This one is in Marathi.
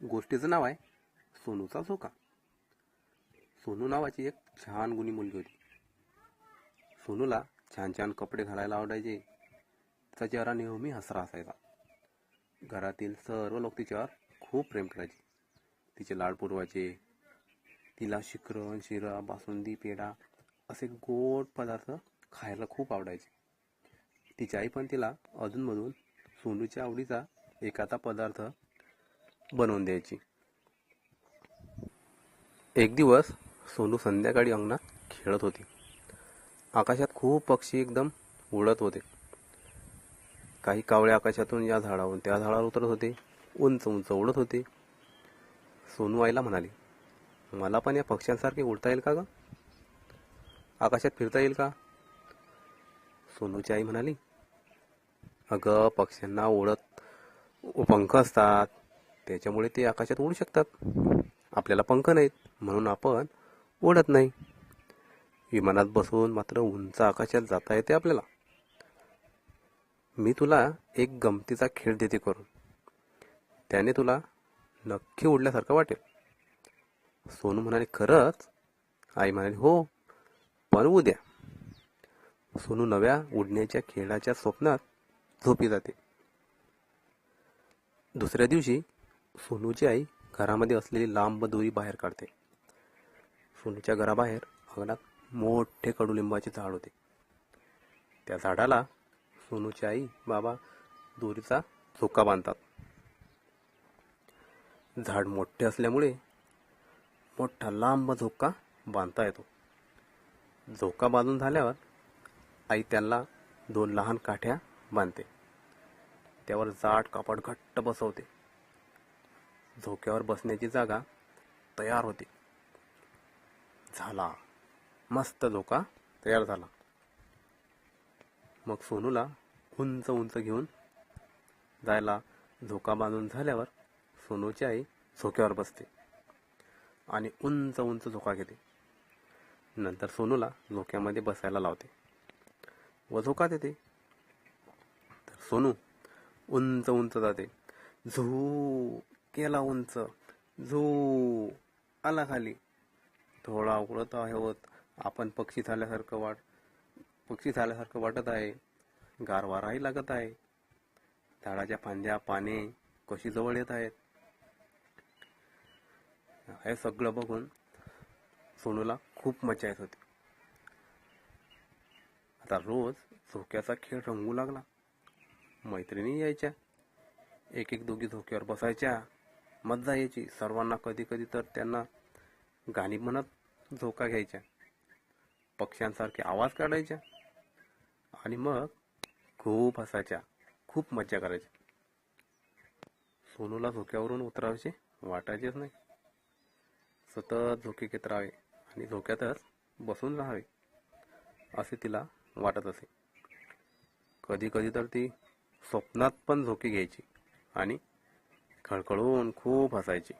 गोष्टीचं नाव आहे सोनूचा झोका. सोनू नावाची एक छान गुणी मुलगी होती. सोनूला छान छान कपडे घालायला आवडायचे. तिचा चेहरा नेहमी हसरा असायचा. घरातील सर्व लोक तिच्यावर खूप प्रेम करायचे. तिचे लाड पुरवायचे. तिला शिकरण शिरा बासुंदी पेढा असे गोड पदार्थ खायला खूप आवडायचे. तिची आई पण तिला अधूनमधून सोनूच्या आवडीचा एखादा पदार्थ बनवून द्यायची. एक दिवस सोनू संध्याकाळी अंगणात खेळत होती. आकाशात खूप पक्षी एकदम उडत होते. काही कावळे आकाशातून या झाडावरून त्या झाडावर उतरत होते. उंच उंच उडत होते. सोनू आईला म्हणाली मला पण या पक्ष्यांसारखे उडता येईल का ग? आकाशात फिरता येईल का? सोनूची आई म्हणाली अगं पक्ष्यांना उडत पंख असतात. त्याच्यामुळे ते आकाशात उडू शकतात. आपल्याला पंख नाहीत म्हणून आपण उडत नाही. विमानात बसून मात्र उंच आकाशात जाता येते आपल्याला. मी तुला एक गमतीचा खेळ देते करून. त्याने तुला नक्की उडल्यासारखं वाटेल. सोनू म्हणाले खरंच? आई म्हणाली हो पण उद्या. सोनू नव्या उडण्याच्या खेळाच्या स्वप्नात झोपी जाते. दुसऱ्या दिवशी सोनूची आई घरामध्ये असलेली लांब दोरी बाहेर काढते. सोनूच्या घराबाहेर अंगणात मोठे कडुलिंबाचे झाड होते. त्या झाडाला सोनूची आई बाबा दोरीचा झोका बांधतात. झाड मोठे असल्यामुळे मोठा लांब झोका बांधता येतो. झोका बांधून झाल्यावर आई त्याला दोन लहान काठ्या बांधते. त्यावर जाड कापड घट्ट बसवते. झोक्यावर बसण्याची जागा तयार होते. झाला. मस्त झोका तयार झाला. मग सोनूला उंच उंच घेऊन जायला झोका बांधून झाल्यावर सोनूची आई झोक्यावर बसते आणि उंच उंच झोका घेते. नंतर सोनूला झोक्यामध्ये बसायला लावते व झोका देते. तर सोनू उंच उंच जाते. झू केला उंच. झू. आला खाली. थोडा उडत आहोत. आपण पक्षी झाल्यासारखं वाट पक्षी झाल्यासारखं वाटत आहे. गारवाराही लागत आहे. झाडाच्या फांद्या पाने कशी जवळ येत आहेत? हे सगळं बघून सोनूला खूप मजा येत होती. आता रोज झोक्याचा खेळ रंगू लागला. मैत्रिणी यायच्या. एक एक दोघी झोक्यावर बसायच्या. मजा यायची सर्वांना कधी कधी तर त्यांना गाणी म्हणत झोका घ्यायच्या. पक्ष्यांसारखे आवाज काढायच्या. आणि मग खूप हसायच्या. खूप मज्जा करायच्या. सोनूला झोक्यावरून उतरायचे वाटायचेच नाही. सतत झोके घेत राहावे आणि झोक्यातच बसून राहावे असे तिला वाटत असे. कधी कधी तर ती स्वप्नात पण झोके घ्यायची आणि खळखळून खूप हसायची